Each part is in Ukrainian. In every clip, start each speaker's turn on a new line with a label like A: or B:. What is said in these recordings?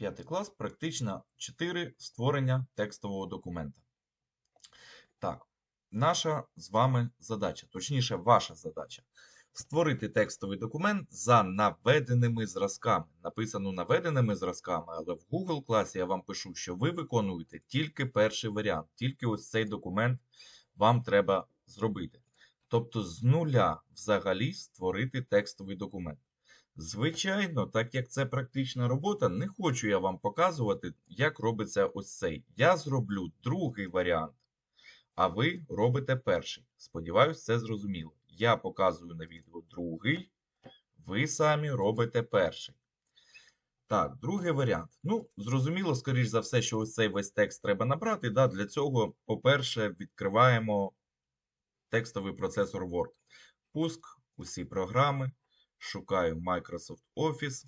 A: П'ятий клас, практично 4 створення текстового документа. Так, наша з вами задача, точніше, ваша задача. Створити текстовий документ за наведеними зразками. Написано наведеними зразками, але в Google класі я вам пишу, що ви виконуєте тільки перший варіант, тільки ось цей документ вам треба зробити. Тобто з нуля взагалі створити текстовий документ. Звичайно, так як це практична робота, не хочу я вам показувати, як робиться ось цей. Я зроблю другий варіант, а ви робите перший. Сподіваюсь, це зрозуміло. Я показую на відео другий, ви самі робите перший. Так, другий варіант. Ну, зрозуміло, скоріш за все, що ось цей весь текст треба набрати. Да? Для цього, по-перше, відкриваємо текстовий процесор Word. Пуск, усі програми. Шукаю Microsoft Office.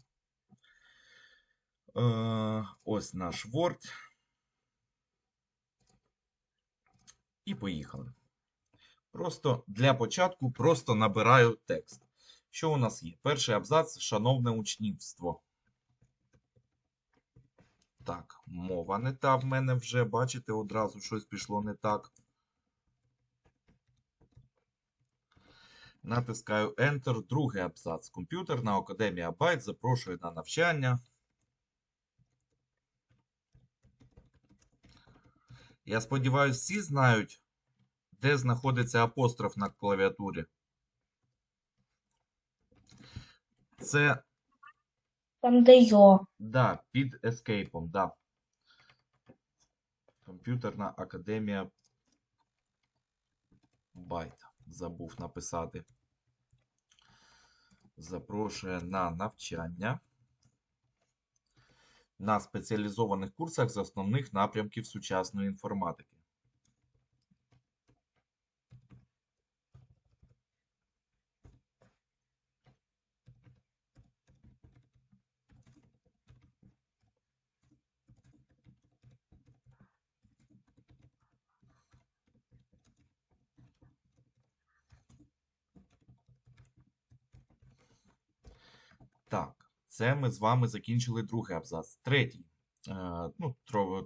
A: Е, ось наш Word. І поїхали. Просто для початку просто набираю текст. Що у нас є? Перший абзац, шановне учнівство. Так, мова не та в мене вже, бачите, одразу щось пішло не так. Натискаю Enter, другий абзац. Комп'ютерна академія Байт запрошує на навчання. Я сподіваюся, всі знають, де знаходиться апостроф на клавіатурі. Це,
B: Там, де йо.
A: да, під Escape, да. Комп'ютерна академія Байт. Забув написати. Запрошує на навчання на спеціалізованих курсах з основних напрямків сучасної інформатики. Так, це ми з вами закінчили другий абзац. Третій. Е, ну,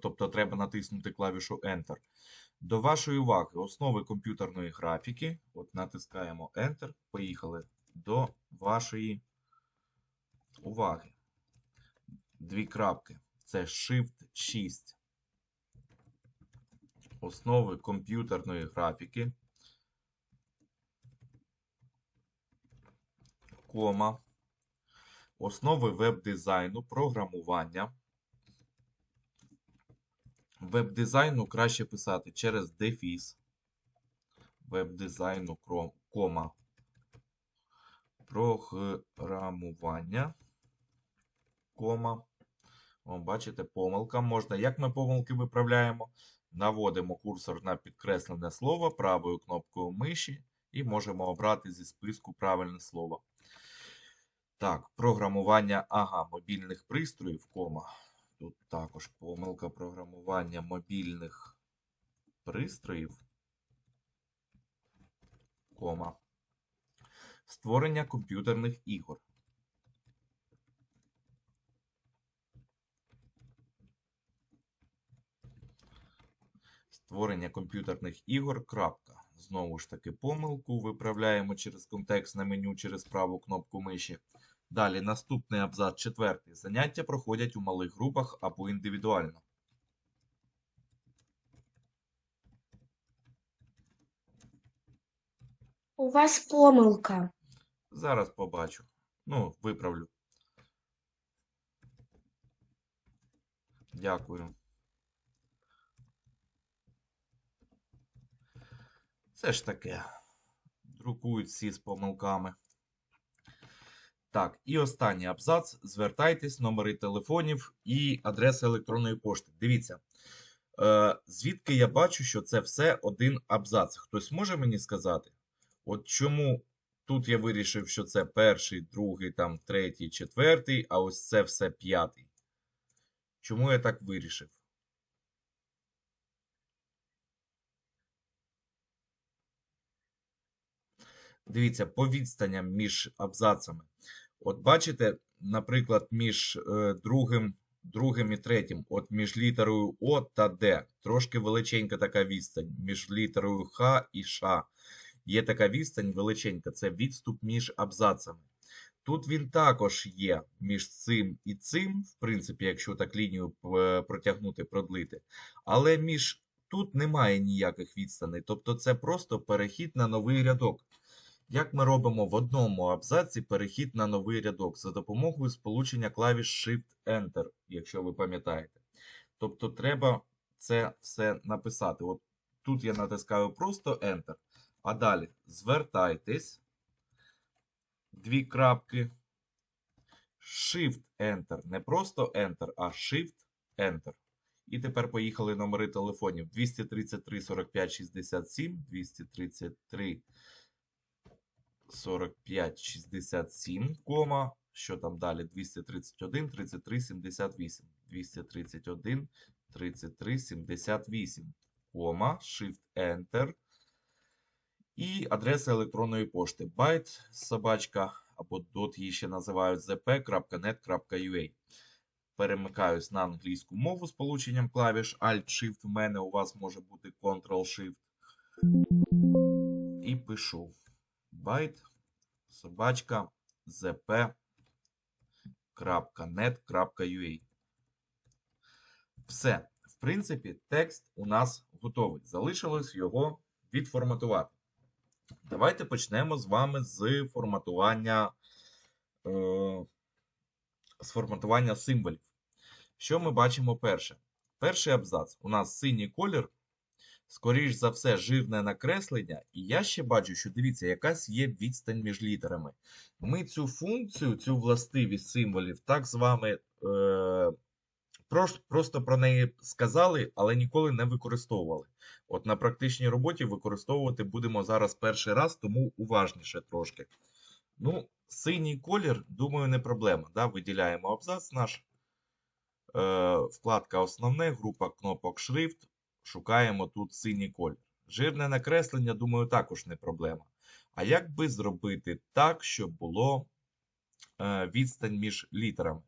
A: тобто треба натиснути клавішу Enter. До вашої уваги, основи комп'ютерної графіки. От натискаємо Enter. Поїхали. До вашої уваги. Дві крапки. Це Shift 6. Основи комп'ютерної графіки. Кома. Основи веб-дизайну, програмування. Веб-дизайну краще писати через дефіс. Веб-дизайну, кома. Програмування. Кома. О, бачите, помилка можна. Як ми помилки виправляємо? Наводимо курсор на підкреслене слово правою кнопкою миші і можемо обрати зі списку правильне слово. Так, програмування, ага, мобільних пристроїв, кома. Тут також помилка програмування мобільних пристроїв, кома. Створення комп'ютерних ігор. Створення комп'ютерних ігор. крапка. Знову ж таки, помилку виправляємо через контекстне меню через праву кнопку миші. Далі наступний абзац четвертий. Заняття проходять у малих групах або індивідуально.
B: У вас помилка.
A: Зараз побачу. Ну, виправлю. Дякую. Це ж таке. Друкують всі з помилками. Так, і останній абзац. Звертайтесь, номери телефонів і адреса електронної пошти. Дивіться, е, звідки я бачу, що це все один абзац. Хтось може мені сказати? От чому тут я вирішив, що це перший, другий, там, третій, четвертий, а ось це все п'ятий. Чому я так вирішив? Дивіться, по відстаням між абзацами. От бачите, наприклад, між е, другим, другим і третім, от між літерою О та Д, трошки величенька така відстань, між літерою Х і Ш. Є така відстань величенька, це відступ між абзацами. Тут він також є між цим і цим, в принципі, якщо так лінію е, протягнути, продлити. Але між тут немає ніяких відстаней. Тобто це просто перехід на новий рядок. Як ми робимо в одному абзаці перехід на новий рядок за допомогою сполучення клавіш Shift-Enter, якщо ви пам'ятаєте. Тобто треба це все написати. От тут я натискаю просто Enter, а далі звертайтесь, дві крапки, Shift-Enter, не просто Enter, а Shift-Enter. І тепер поїхали номери телефонів 233 45 67, 233 45 67, кома, що там далі? 231 33 78, 231 33 78, кома, Shift Enter. І адреса електронної пошти byte собачка або dot її ще називають zp.net.ua. Перемикаюсь на англійську мову з полученням клавіш Alt-Shift. В мене у вас може бути Ctrl-Shift. І пишу byte собачка zp.net.ua. Все. В принципі, текст у нас готовий. Залишилось його відформатувати. Давайте почнемо з вами з форматування, е, з форматування символів. Що ми бачимо перше? Перший абзац. У нас синій колір, скоріш за все, жирне накреслення. І я ще бачу, що дивіться, якась є відстань між літерами. Ми цю функцію, цю властивість символів, так з вами е, просто про неї сказали, але ніколи не використовували. От на практичній роботі використовувати будемо зараз перший раз, тому уважніше трошки. Ну, синій колір, думаю, не проблема. Да? Виділяємо абзац наш. Е, вкладка Основне, група кнопок Шрифт. Шукаємо тут синій колір. Жирне накреслення, думаю, також не проблема. А як би зробити так, щоб було е, відстань між літерами?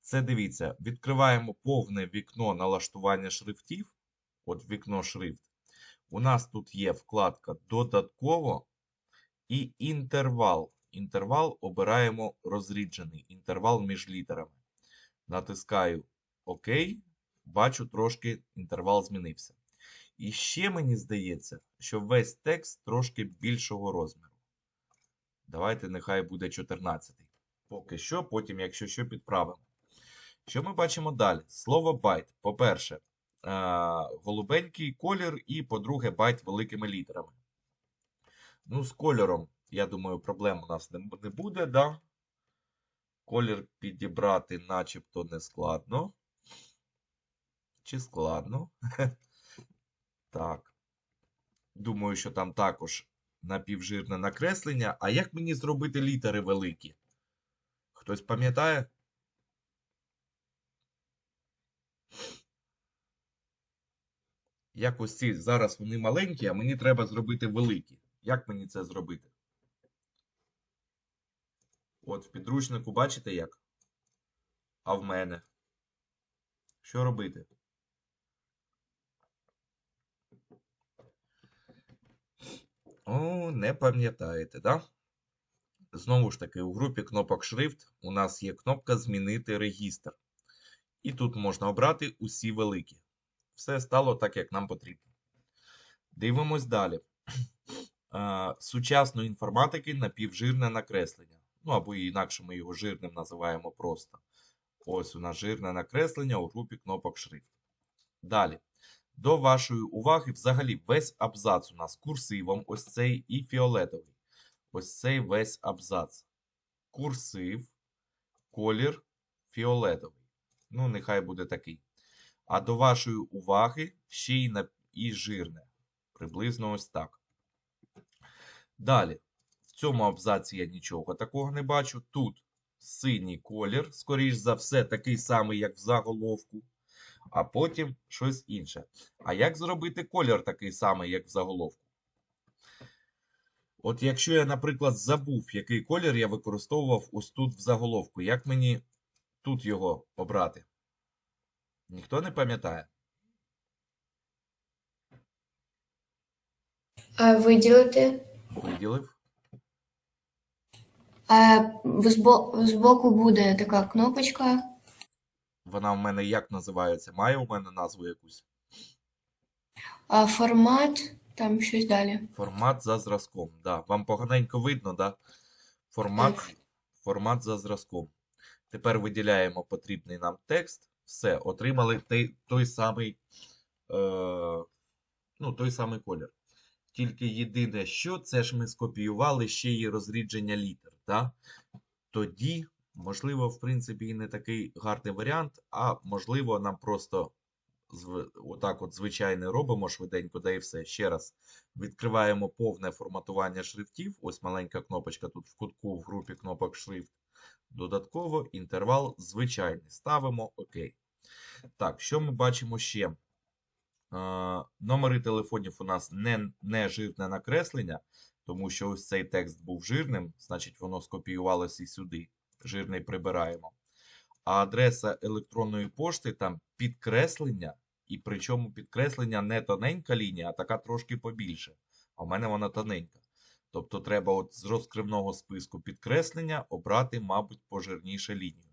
A: Це дивіться, відкриваємо повне вікно налаштування шрифтів. От вікно шрифт. У нас тут є вкладка Додатково і інтервал. Інтервал обираємо розріджений, інтервал між літерами. Натискаю ОК. Бачу, трошки інтервал змінився. І ще мені здається, що весь текст трошки більшого розміру. Давайте, нехай буде 14. Поки що, потім, якщо що, підправимо. Що ми бачимо далі? Слово байт. По-перше, е, голубенький колір, і, по-друге, байт великими літерами. Ну, з кольором, я думаю, проблем у нас не, буде, да? Колір підібрати начебто не складно. Чи складно? Так. Думаю, що там також напівжирне накреслення. А як мені зробити літери великі? Хтось пам'ятає? Якось ці зараз вони маленькі, а мені треба зробити великі. Як мені це зробити? От в підручнику бачите як? А в мене. Що робити? О, не пам'ятаєте, да? Знову ж таки, у групі кнопок Шрифт у нас є кнопка Змінити регістр. І тут можна обрати усі великі. Все стало так, як нам потрібно. Дивимось далі. Сучасної інформатики напівжирне накреслення. Ну або інакше ми його жирним називаємо просто. Ось у нас жирне накреслення у групі кнопок Шрифт. Далі. До вашої уваги, взагалі, весь абзац у нас курсивом, ось цей і фіолетовий. Ось цей весь абзац. Курсив, колір фіолетовий. Ну, нехай буде такий. А до вашої уваги ще й, на... і жирне. Приблизно ось так. Далі. В цьому абзаці я нічого такого не бачу. Тут синій колір, скоріш за все, такий самий, як в заголовку. А потім щось інше. А як зробити колір такий самий, як в заголовку? От якщо я, наприклад, забув, який колір я використовував ось тут в заголовку, як мені тут його обрати? Ніхто не пам'ятає?
C: А виділити.
A: Виділив.
C: Збоку буде така кнопочка.
A: Вона в мене як називається? Має у мене назву якусь?
C: А формат, там щось далі.
A: Формат за зразком. Да. Вам поганенько видно, да? Формат,
C: Так.
A: формат за зразком. Тепер виділяємо потрібний нам текст. Все, отримали той, той самий, е, ну, той самий колір. Тільки єдине, що це ж ми скопіювали ще й розрідження літер. Да? Тоді, можливо, в принципі, і не такий гарний варіант, а можливо, нам просто отак от звичайне робимо швиденько, да і все. Ще раз відкриваємо повне форматування шрифтів. Ось маленька кнопочка тут в кутку в групі кнопок шрифт. Додатково інтервал звичайний. Ставимо ОК. Так, що ми бачимо ще? Е, номери телефонів у нас не, не жирне накреслення, тому що ось цей текст був жирним, значить воно скопіювалося і сюди. Жирний прибираємо. А адреса електронної пошти там підкреслення, і причому підкреслення не тоненька лінія, а така трошки побільше. А в мене вона тоненька. Тобто треба от з розкривного списку підкреслення обрати, мабуть, пожирніше лінію.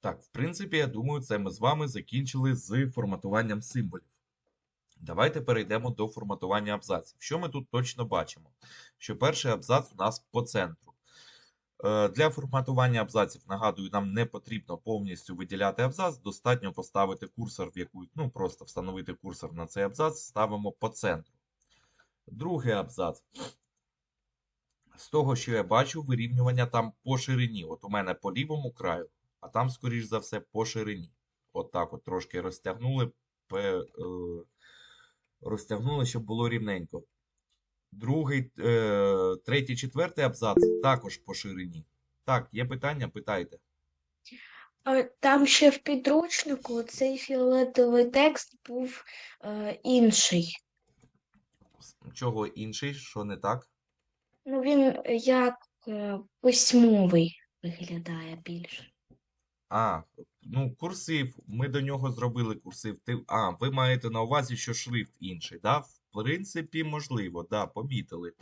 A: Так, в принципі, я думаю, це ми з вами закінчили з форматуванням символів. Давайте перейдемо до форматування абзаців. Що ми тут точно бачимо? Що перший абзац у нас по центру. Е, Для форматування абзаців, нагадую, нам не потрібно повністю виділяти абзац, достатньо поставити курсор в яку, ну просто встановити курсор на цей абзац, ставимо по центру. Другий абзац. З того, що я бачу, вирівнювання там по ширині. От у мене по лівому краю, а там, скоріш за все, по ширині. От так от трошки розтягнули, е, розтягнули, щоб було рівненько. Другий, е, третій, четвертий абзац також по ширині. Так, є питання? Питайте.
B: Там ще в підручнику цей фіолетовий текст був е, інший.
A: Чого інший, що не так?
B: Ну, він як е, письмовий виглядає більше.
A: А, ну, курсив. Ми до нього зробили курсив. Ти... А, ви маєте на увазі, що шрифт інший, да? В принципі, можливо, да, помітили.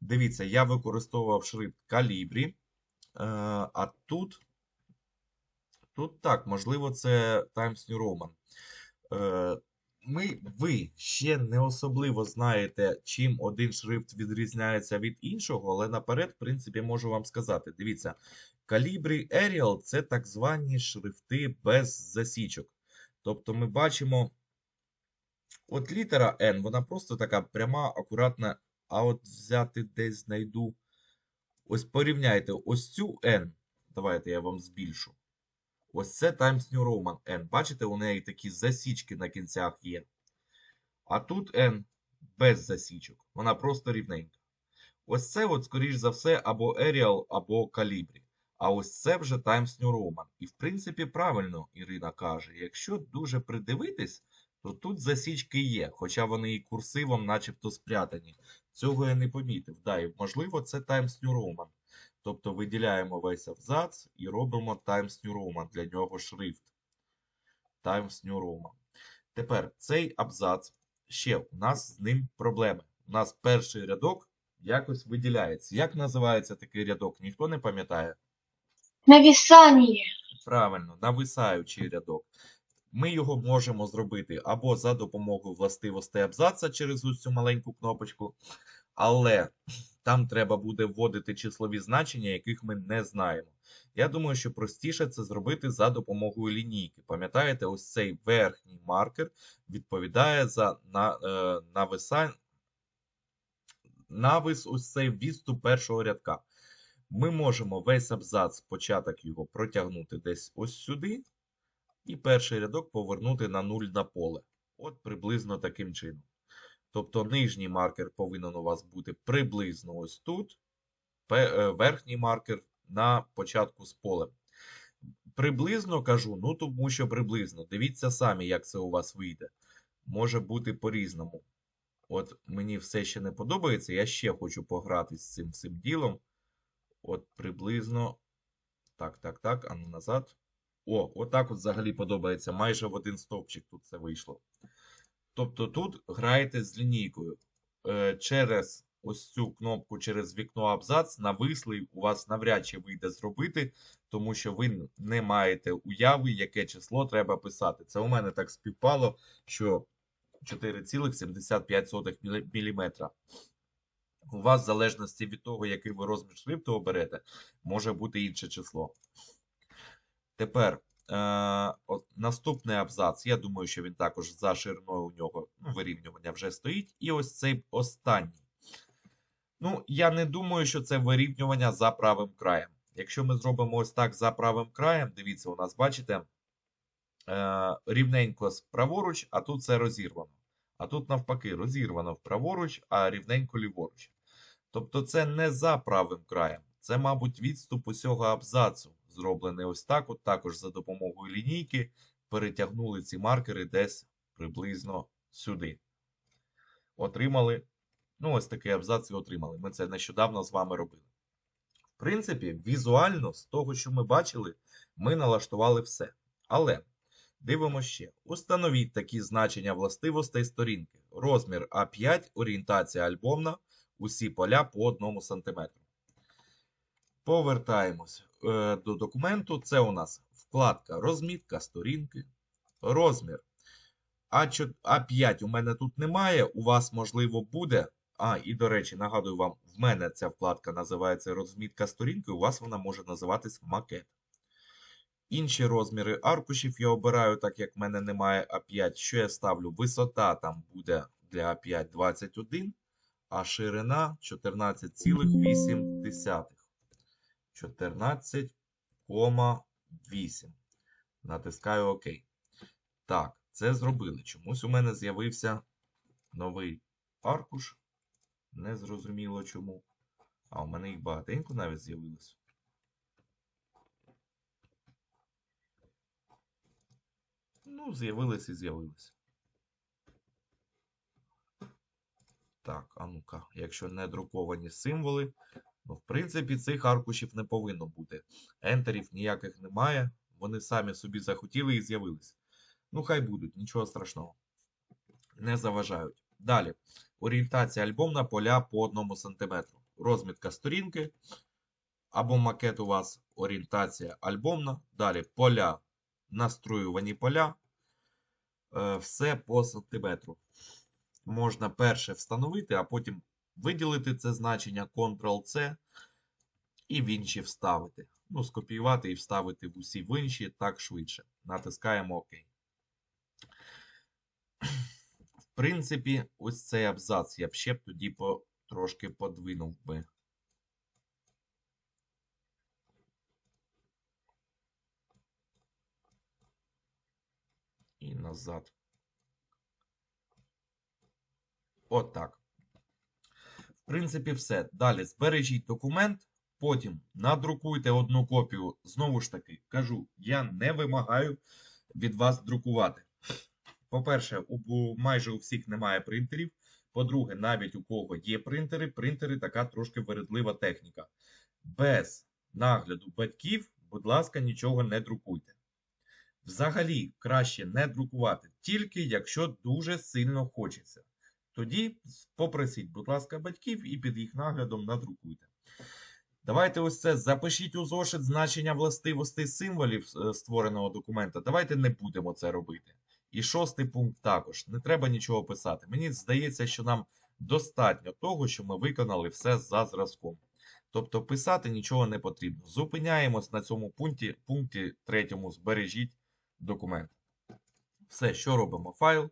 A: Дивіться, я використовував шрифт Calibri, е, а тут, тут так, можливо, це Times New Roman. Е, ми, ви ще не особливо знаєте, чим один шрифт відрізняється від іншого, але наперед, в принципі, можу вам сказати. Дивіться, Calibri Arial – це так звані шрифти без засічок. Тобто ми бачимо, от літера N, вона просто така пряма, акуратна. А от взяти десь знайду. Ось порівняйте ось цю N. Давайте я вам збільшу. Ось це Times New Roman N. Бачите, у неї такі засічки на кінцях є. А тут N без засічок. Вона просто рівненька. Ось це, от, скоріш за все, або Arial, або Calibri. А ось це вже Times New Roman. І в принципі правильно Ірина каже, якщо дуже придивитись, то тут засічки є, хоча вони і курсивом начебто спрятані. Цього я не помітив. Да, і можливо, це Times New Roman. Тобто виділяємо весь абзац і робимо Times New Roman, для нього шрифт. Times New Roman. Тепер цей абзац, ще у нас з ним проблеми. У нас перший рядок якось виділяється. Як називається такий рядок? Ніхто не пам'ятає?
B: Навісання.
A: Правильно, нависаючий рядок. Ми його можемо зробити або за допомогою властивостей абзаца через ось цю маленьку кнопочку, але там треба буде вводити числові значення, яких ми не знаємо. Я думаю, що простіше це зробити за допомогою лінійки. Пам'ятаєте, ось цей верхній маркер відповідає за на, е, нависа... навис, ось цей відступ першого рядка. Ми можемо весь абзац, початок його протягнути десь ось сюди, і перший рядок повернути на нуль на поле. От приблизно таким чином. Тобто нижній маркер повинен у вас бути приблизно ось тут, е, верхній маркер на початку з полем. Приблизно кажу, ну тому що приблизно. Дивіться самі, як це у вас вийде. Може бути по-різному. От мені все ще не подобається, я ще хочу пограти з цим всім ділом. От приблизно Так, так, так, а ну назад. О, отак от взагалі подобається. Майже в один стовпчик тут це вийшло. Тобто тут граєте з лінійкою. Е, через ось цю кнопку, через вікно абзац, навислий у вас навряд чи вийде зробити, тому що ви не маєте уяви, яке число треба писати. Це у мене так співпало, що 4,75 мм. У вас, в залежності від того, який ви розмір шрифту оберете, може бути інше число. Тепер е, от, наступний абзац. Я думаю, що він також за шириною у нього ну, вирівнювання вже стоїть. І ось цей останній. Ну, я не думаю, що це вирівнювання за правим краєм. Якщо ми зробимо ось так за правим краєм, дивіться, у нас, бачите, е, рівненько праворуч, а тут це розірвано. А тут навпаки, розірвано вправоруч, а рівненько ліворуч. Тобто це не за правим краєм. Це, мабуть, відступ усього абзацу, зроблений ось так, от також за допомогою лінійки, перетягнули ці маркери десь приблизно сюди. Отримали. Ну, ось такий абзац і отримали. Ми це нещодавно з вами робили. В принципі, візуально, з того, що ми бачили, ми налаштували все. Але дивимося ще. Установіть такі значення властивостей сторінки. Розмір А5, орієнтація альбомна, усі поля по 1 см. Повертаємось е, до документу. Це у нас вкладка розмітка сторінки. Розмір. А4, А5 у мене тут немає. У вас, можливо, буде. А, і до речі, нагадую вам, в мене ця вкладка називається розмітка сторінки, у вас вона може називатись макет. Інші розміри аркушів я обираю, так як в мене немає А5. Що я ставлю? Висота там буде для А5 21, а ширина 14,8. 14,8. Натискаю ОК. Так, це зробили. Чомусь у мене з'явився новий аркуш. Незрозуміло чому. А у мене їх багатенько навіть з'явилось. Ну, з'явились і з'явились. Так, а ну-ка, якщо не друковані символи, ну, в принципі, цих аркушів не повинно бути. Ентерів ніяких немає. Вони самі собі захотіли і з'явились. Ну, хай будуть, нічого страшного. Не заважають. Далі. Орієнтація альбомна поля по 1 см. Розмітка сторінки. Або макет у вас орієнтація альбомна. Далі поля, настроювані поля. Е, Все по сантиметру. Можна перше встановити, а потім виділити це значення Ctrl-C і в інші вставити. Ну, скопіювати і вставити в усі в інші так швидше. Натискаємо ОК. В принципі, ось цей абзац я б ще б тоді по, трошки подвинув би. І назад. Отак. Принципі, все. Далі збережіть документ, потім надрукуйте одну копію. Знову ж таки, кажу, я не вимагаю від вас друкувати. По-перше, майже у всіх немає принтерів. По-друге, навіть у кого є принтери, принтери така трошки вередлива техніка. Без нагляду батьків, будь ласка, нічого не друкуйте. Взагалі, краще не друкувати, тільки якщо дуже сильно хочеться. Тоді попросіть, будь ласка, батьків і під їх наглядом надрукуйте. Давайте ось це запишіть у зошит значення властивостей символів е, створеного документа. Давайте не будемо це робити. І шостий пункт також. Не треба нічого писати. Мені здається, що нам достатньо того, що ми виконали все за зразком. Тобто писати нічого не потрібно. Зупиняємось на цьому пункті, пункті третьому збережіть документ. Все, що робимо? Файл,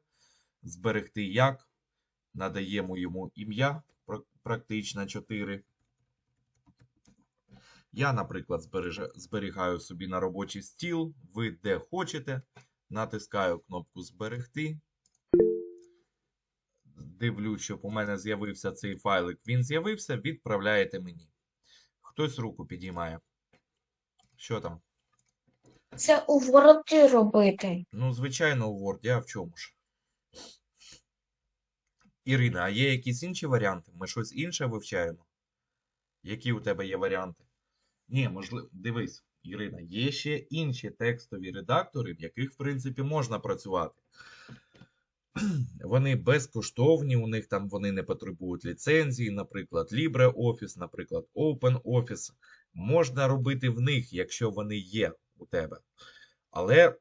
A: зберегти як, надаємо йому ім'я, практично 4. Я, наприклад, зберігаю собі на робочий стіл, ви де хочете. Натискаю кнопку Зберегти. Дивлюсь, щоб у мене з'явився цей файлик. Він з'явився, відправляєте мені. Хтось руку підіймає. Що там?
B: Це у Word робити.
A: Ну, звичайно, у Word, а в чому ж? Ірина, а є якісь інші варіанти? Ми щось інше вивчаємо? Які у тебе є варіанти? Ні, можливо, дивись. Ірина, є ще інші текстові редактори, в яких, в принципі, можна працювати. Вони безкоштовні, у них там вони не потребують ліцензії, наприклад, LibreOffice, наприклад, OpenOffice. Можна робити в них, якщо вони є у тебе. Але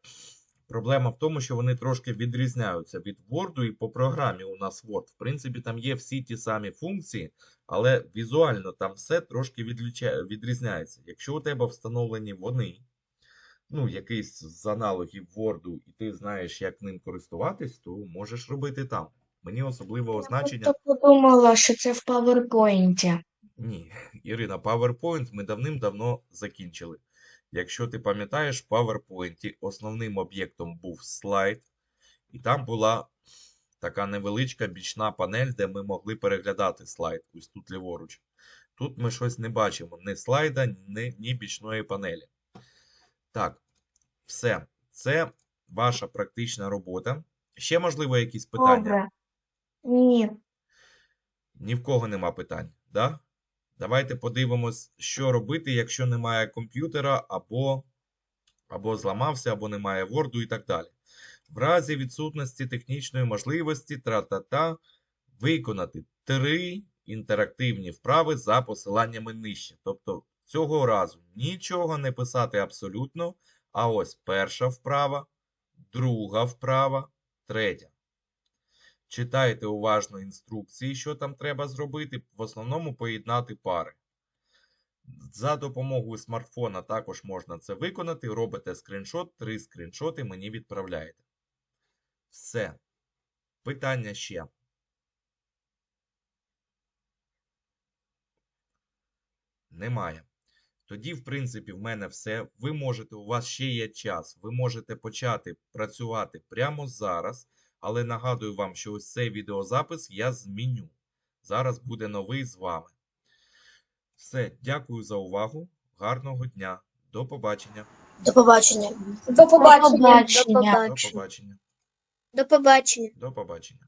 A: проблема в тому, що вони трошки відрізняються від Word, і по програмі у нас Word. В принципі, там є всі ті самі функції, але візуально там все трошки відрізняється. Якщо у тебе встановлені вони, ну, якийсь з аналогів Word, і ти знаєш, як ним користуватись, то можеш робити там. Мені особливого значення.
B: Я подумала, що це в PowerPoint.
A: Ні, Ірина, PowerPoint ми давним-давно закінчили. Якщо ти пам'ятаєш, в PowerPoint основним об'єктом був слайд, і там була така невеличка бічна панель, де ми могли переглядати слайд, ось тут ліворуч. Тут ми щось не бачимо, ні слайда, ні, ні бічної панелі. Так, все. Це ваша практична робота. Ще, можливо, якісь питання?
B: Добре. Ні.
A: Ні в кого нема питань, да? Давайте подивимось, що робити, якщо немає комп'ютера, або, або зламався, або немає Word і так далі. В разі відсутності технічної можливості тра-та-та виконати три інтерактивні вправи за посиланнями нижче. Тобто цього разу нічого не писати абсолютно, а ось перша вправа, друга вправа, третя. Читайте уважно інструкції, що там треба зробити. В основному поєднати пари. За допомогою смартфона також можна це виконати. Робите скріншот, три скріншоти мені відправляєте. Все. Питання ще. Немає. Тоді, в принципі, в мене все. Ви можете, у вас ще є час. Ви можете почати працювати прямо зараз. Але нагадую вам, що ось цей відеозапис я зміню. Зараз буде новий з вами. Все, дякую за увагу. Гарного дня. До побачення.
D: До побачення.
E: До побачення.
B: побачення.
E: До
A: побачення.
E: До побачення.
A: До побачення.